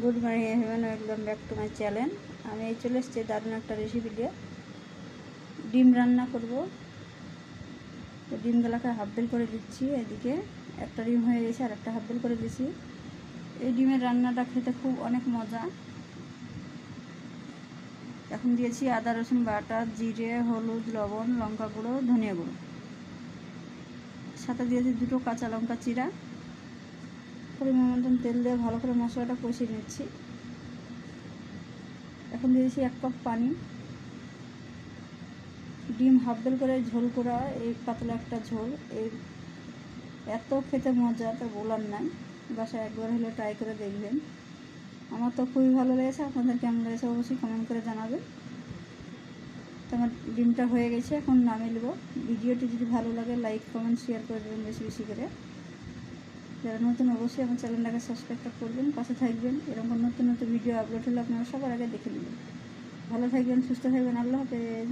Good morning everyone welcome back to my channel আমি এই চলে এসেছি দারুণ একটা রেসিপি দিয়ে। ডিম রান্না করব। তো ডিমগুলোকে হাফ বেল করে দিচ্ছি এদিকে। একটা ডিম হয়ে গেছে আর একটা হাফ বেল করে দিচ্ছি এই ডিমের রান্নাটা খেতে খুব অনেক মজা। এখন দিয়েছি আদা, রসুন বাটা, জিরে, হলুদ, লবণ, লঙ্কা গুঁড়ো, ধনিয়া গুঁড়ো। সাথে দিয়েছি দুটো কাঁচা লঙ্কা চিরা। পরিমাণ মতন তেল দিয়ে ভালো করে মশলাটা কষিয়ে নিচ্ছি। এখন দিয়েছি এক কাপ পানি। ডিম হাফ বেল করে ঝোল করা, এই পাতলা একটা ঝোল। এই এত খেতে মজা, তো বলার নাই। বাসায় একবার হলে ট্রাই করে দেখবেন। আমার তো খুবই ভালো লেগেছে, আপনাদের কেমন লেগেছে অবশ্যই কমেন্ট করে জানাবেন। তো আমার ডিমটা হয়ে গেছে, এখন নামিয়ে নেব। ভিডিওটি যদি ভালো লাগে লাইক কমেন্ট শেয়ার করে দেবেন বেশি বেশি করে। যারা নতুন, অবশ্যই আমার চ্যানেলটাকে সাবস্ক্রাইবটা করবেন, পাশে থাকবেন। এরকম নতুন নতুন ভিডিও আপলোড হলে আপনারা সবার আগে দেখে নেবেন। ভালো থাকবেন, সুস্থ থাকবেন, আল্লাহ হাফেজ।